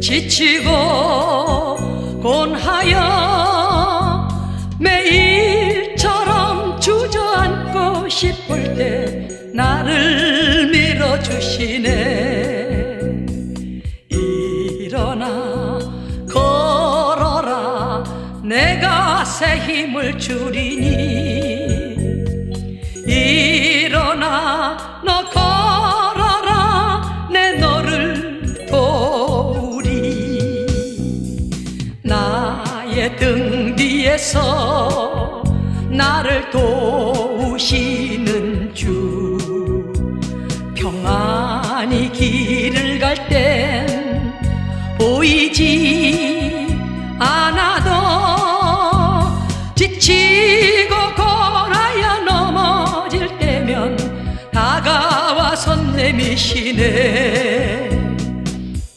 지치고 곤하여 매일처럼 주저앉고 싶을 때 나를 밀어주시네. 일어나 걸어라. 내가 새 힘을 주리니 나의 등 뒤에서 나를 도우시는 주. 평안히 길을 갈 땐 보이지 않아도 지치고 골아야 넘어질 때면 다가와서 내미시네